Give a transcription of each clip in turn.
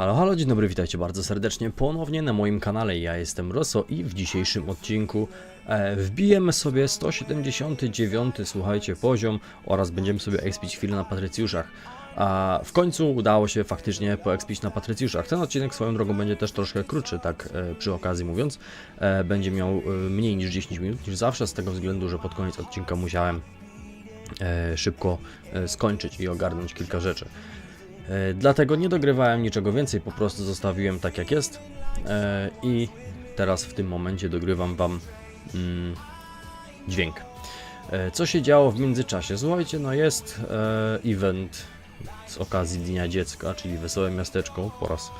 Halo, halo, dzień dobry, witajcie bardzo serdecznie ponownie na moim kanale. Ja jestem Roso i w dzisiejszym odcinku e, wbijemy sobie 179, słuchajcie, poziom oraz będziemy sobie expić chwilę na Patrycjuszach. A w końcu udało się faktycznie poekspić na Patrycjuszach. Ten odcinek swoją drogą będzie też troszkę krótszy, tak e, przy okazji mówiąc. E, będzie miał e, mniej niż 10 minut niż zawsze, z tego względu, że pod koniec odcinka musiałem e, szybko e, skończyć i ogarnąć kilka rzeczy. E, Dlatego nie dogrywałem niczego więcej, po prostu zostawiłem tak jak jest e, i teraz w tym momencie dogrywam Wam mm, dźwięk. E, Co się działo w międzyczasie? Słuchajcie, no jest event z okazji Dnia Dziecka, czyli Wesołe Miasteczko po raz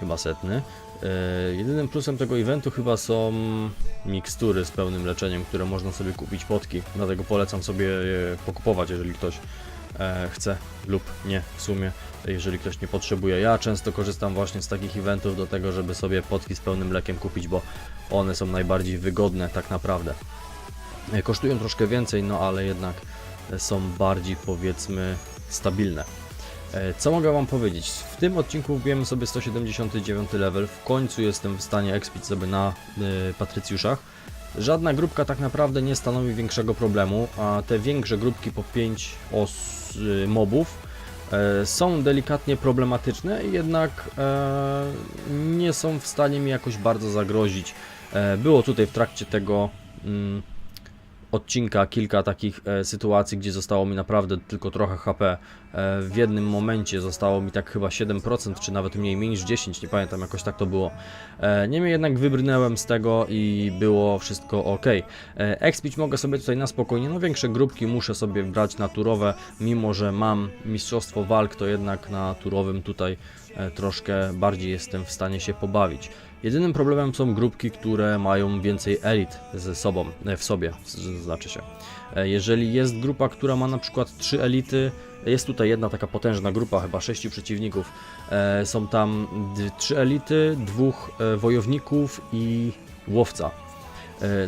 chyba setny. Jedynym plusem tego eventu chyba są mikstury z pełnym leczeniem, które można sobie kupić potki, dlatego polecam sobie je pokupować, jeżeli ktoś chce lub nie w sumie, jeżeli ktoś nie potrzebuje. Ja często korzystam właśnie z takich eventów do tego, żeby sobie potki z pełnym lekiem kupić, bo one są najbardziej wygodne tak naprawdę. E, Kosztują troszkę więcej, no ale jednak e, są bardziej powiedzmy stabilne. E, Co mogę Wam powiedzieć? W tym odcinku wbijemy sobie 179 level. W końcu jestem w stanie expić sobie na Patrycjuszach. Żadna grupka tak naprawdę nie stanowi większego problemu, a te większe grupki po 5 os y, mobów e, są delikatnie problematyczne, jednak e, nie są w stanie mi jakoś bardzo zagrozić. E, było tutaj w trakcie tego mm, odcinka kilka takich e, sytuacji, gdzie zostało mi naprawdę tylko trochę HP. E, w jednym momencie zostało mi tak chyba 7%, czy nawet mniej, mniej niż 10, nie pamiętam, jakoś tak to było. E, niemniej jednak wybrnęłem z tego i było wszystko ok. E, Expić mogę sobie tutaj na spokojnie, no większe grupki muszę sobie brać naturowe, mimo że mam mistrzostwo walk, to jednak na turowym tutaj troszkę bardziej jestem w stanie się pobawić. Jedynym problemem są grupki, które mają więcej elit ze sobą, e, w sobie, znaczy się. E, Jeżeli jest grupa, która ma na przykład 3 elity, jest tutaj jedna taka potężna grupa, chyba 6 przeciwników. E, Są tam 3 elity, dwóch wojowników i łowca.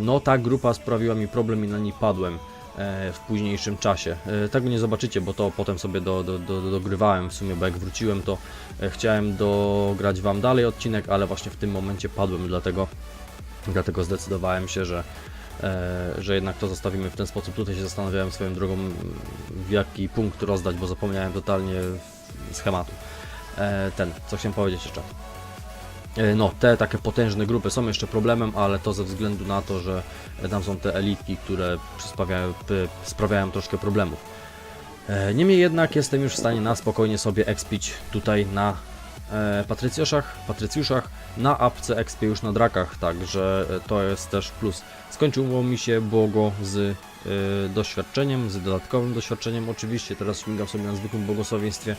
No ta grupa sprawiła mi problem i na niej padłem w późniejszym czasie. E, Tego nie zobaczycie, bo to potem sobie do, do, do, do- dogrywałem w sumie, bo jak wróciłem to e, chciałem dograć Wam dalej odcinek, ale właśnie w tym momencie padłem, dlatego, dlatego zdecydowałem się, że, e, że jednak to zostawimy w ten sposób. Tutaj się zastanawiałem swoją drogą, w jaki punkt rozdać, bo zapomniałem totalnie schematu. E, Ten, co chciałem powiedzieć jeszcze. E, No, te takie potężne grupy są jeszcze problemem, ale to ze względu na to, że tam są te elitki, które sprawiają, troszkę problemów. E, Niemniej jednak jestem już w stanie na spokojnie sobie expić tutaj na e, Patrycjuszach, Patrycjuszach, na apce expię już na drakach, także to jest też plus. Skończyło mi się błogo z doświadczeniem, z dodatkowym doświadczeniem. Oczywiście teraz śmigam sobie na zwykłym błogosławieństwie.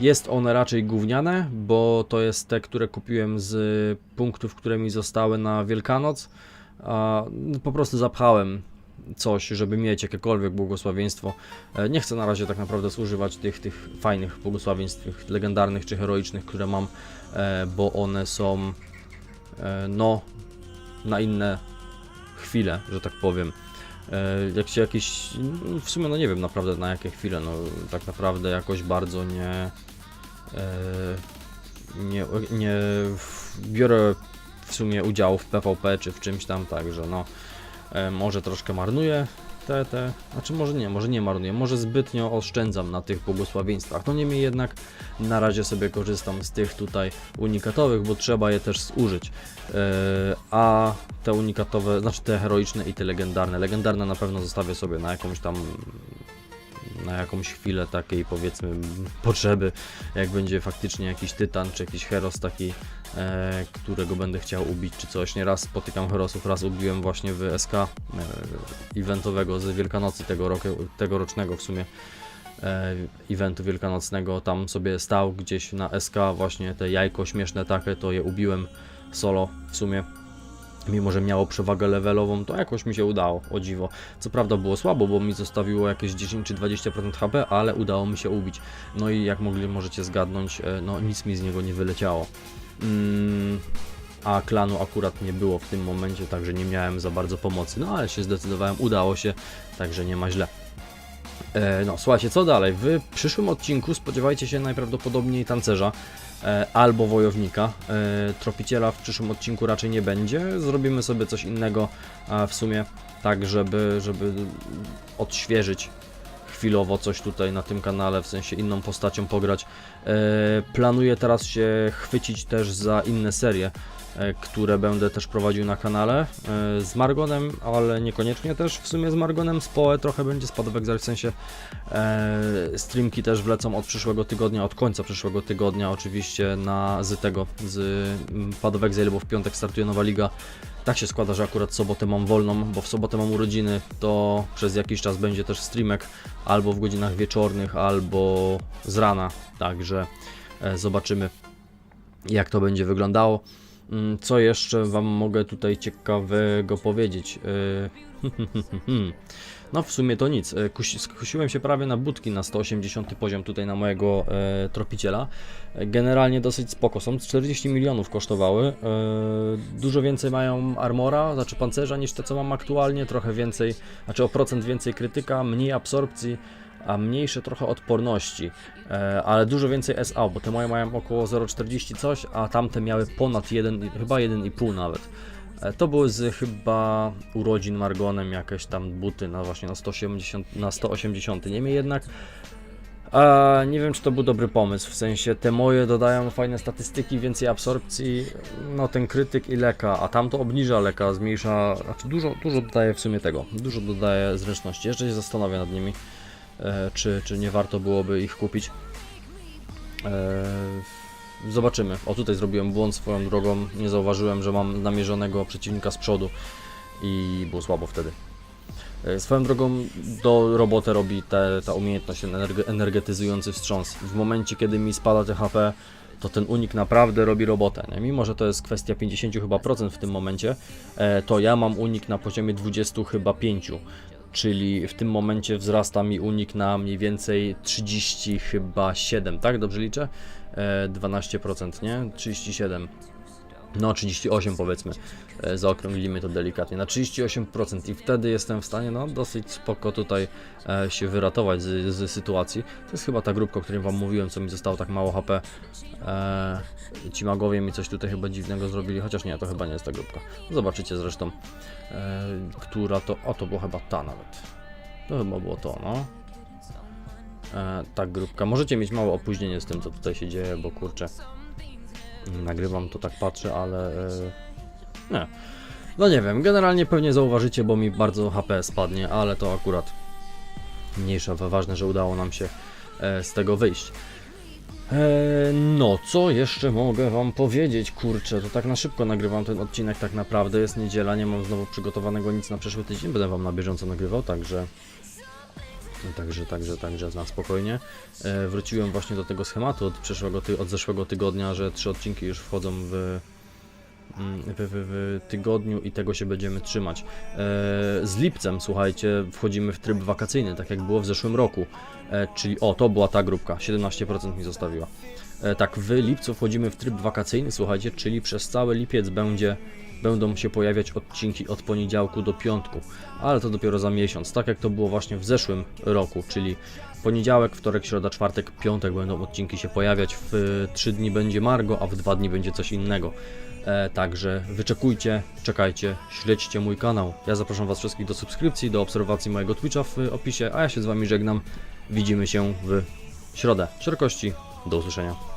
Jest one raczej gówniane, bo to jest te, które kupiłem z punktów, które mi zostały na Wielkanoc. No, po prostu zapchałem coś, żeby mieć jakiekolwiek błogosławieństwo. E, Nie chcę na razie tak naprawdę zużywać tych, tych fajnych błogosławieństw, tych legendarnych czy heroicznych, które mam, e, bo one są e, no na inne chwile, że tak powiem. E, Jak się jakieś, no, w sumie no nie wiem naprawdę na jakie chwile, no tak naprawdę jakoś bardzo nie e, nie, nie biorę w sumie udziału w PvP czy w czymś tam, także no e, może troszkę marnuję te, te, znaczy może nie, może nie marnuję, może zbytnio oszczędzam na tych błogosławieństwach, no niemniej jednak na razie sobie korzystam z tych tutaj unikatowych, bo trzeba je też zużyć, e, a te unikatowe, znaczy te heroiczne i te legendarne, legendarne na pewno zostawię sobie na jakąś tam na jakąś chwilę takiej powiedzmy potrzeby, jak będzie faktycznie jakiś tytan czy jakiś heros taki, e, którego będę chciał ubić czy coś. Nieraz spotykam herosów, raz ubiłem właśnie w SK e, eventowego z Wielkanocy tego roku, tegorocznego w sumie e, eventu wielkanocnego, tam sobie stał gdzieś na SK właśnie te jajko śmieszne takie, to je ubiłem solo w sumie mimo że miało przewagę levelową, to jakoś mi się udało, o dziwo. Co prawda było słabo, bo mi zostawiło jakieś 10 czy 20% HP, ale udało mi się ubić. No i jak mogli, możecie zgadnąć, e, no nic mi z niego nie wyleciało. Mm, a klanu akurat nie było w tym momencie, także nie miałem za bardzo pomocy, no ale się zdecydowałem, udało się, także nie ma źle. E, no, słuchajcie, co dalej? W przyszłym odcinku spodziewajcie się najprawdopodobniej tancerza e, albo wojownika. E, tropiciela w przyszłym odcinku raczej nie będzie. Zrobimy sobie coś innego a w sumie, tak żeby, żeby odświeżyć chwilowo coś tutaj na tym kanale, w sensie inną postacią pograć. E, planuję teraz się chwycić też za inne serie, e, które będę też prowadził na kanale e, z Margonem, ale niekoniecznie też w sumie z Margonem, z Poe trochę będzie spadek w sensie e, streamki też wlecą od przyszłego tygodnia, od końca przyszłego tygodnia oczywiście na z tego, z of Exile, bo w piątek startuje nowa liga. Tak się składa, że akurat sobotę mam wolną, bo w sobotę mam urodziny, to przez jakiś czas będzie też streamek albo w godzinach wieczornych, albo z rana, także e, zobaczymy jak to będzie wyglądało. Mm, Co jeszcze Wam mogę tutaj ciekawego powiedzieć? No w sumie to nic. E, Kusi, skusiłem się prawie na budki na 180 poziom tutaj na mojego e, tropiciela. E, Generalnie dosyć spoko są. 40 milionów kosztowały. E, dużo więcej mają armora, znaczy pancerza niż te co mam aktualnie. Trochę więcej, znaczy o procent więcej krytyka, mniej absorpcji a mniejsze trochę odporności, e, ale dużo więcej SA, bo te moje mają około 0,40 coś, a tamte miały ponad 1, chyba 1,5 nawet. E, To były z chyba urodzin Margonem jakieś tam buty na właśnie na 180, na 180. Niemniej jednak nie wiem czy to był dobry pomysł, w sensie te moje dodają fajne statystyki, więcej absorpcji, no ten krytyk i leka, a tamto obniża leka, zmniejsza, znaczy dużo, dużo dodaje w sumie tego, dużo dodaje zręczności. Jeszcze się zastanowię nad nimi, e, czy, czy nie warto byłoby ich kupić. E, Zobaczymy. O tutaj zrobiłem błąd swoją drogą. Nie zauważyłem, że mam namierzonego przeciwnika z przodu i było słabo wtedy. E, Swoją drogą do robotę robi te, ta umiejętność, energetyzujący wstrząs. W momencie, kiedy mi spada THP, to ten unik naprawdę robi robotę. Nie? Mimo, że to jest kwestia 50 chyba procent w tym momencie, e, to ja mam unik na poziomie 20 chyba 5. Czyli w tym momencie wzrasta mi unik na mniej więcej 30 chyba 7, tak? Dobrze liczę? E, 12%, nie? 37. No, 38 powiedzmy, e, zaokrąglimy to delikatnie, na 38% i wtedy jestem w stanie, no, dosyć spoko tutaj e, się wyratować z, z sytuacji. To jest chyba ta grupka, o której Wam mówiłem, co mi zostało tak mało HP. E, ci magowie mi coś tutaj chyba dziwnego zrobili, chociaż nie, to chyba nie jest ta grupka. Zobaczycie zresztą, e, która to, o to była chyba ta nawet. To chyba było to, no. E, ta grupka. Możecie mieć małe opóźnienie z tym, co tutaj się dzieje, bo kurczę, nagrywam to tak patrzę, ale e, nie. No nie wiem, generalnie pewnie zauważycie, bo mi bardzo HP spadnie, ale to akurat mniejsza, ważne, że udało nam się e, z tego wyjść. E, no, co jeszcze mogę wam powiedzieć? Kurczę, to tak na szybko nagrywam ten odcinek tak naprawdę. Jest niedziela, nie mam znowu przygotowanego nic na przyszły tydzień. Będę wam na bieżąco nagrywał, także... Także, także, także na spokojnie. E, wróciłem właśnie do tego schematu od, przyszłego ty, od zeszłego tygodnia, że trzy odcinki już wchodzą w, mm, w, w, w tygodniu i tego się będziemy trzymać. E, z lipcem, słuchajcie, wchodzimy w tryb wakacyjny, tak jak było w zeszłym roku. E, czyli, o, to była ta grupka, 17% mi zostawiła. E, tak, w lipcu wchodzimy w tryb wakacyjny, słuchajcie, czyli przez cały lipiec będzie, będą się pojawiać odcinki od poniedziałku do piątku, ale to dopiero za miesiąc, tak jak to było właśnie w zeszłym roku, czyli poniedziałek, wtorek, środa, czwartek, piątek będą odcinki się pojawiać, w 3 dni będzie Margo, a w 2 dni będzie coś innego. E, także wyczekujcie, czekajcie, śledźcie mój kanał. Ja zapraszam Was wszystkich do subskrypcji, do obserwacji mojego Twitcha w opisie, a ja się z Wami żegnam. Widzimy się w środę. Szerokości, do usłyszenia.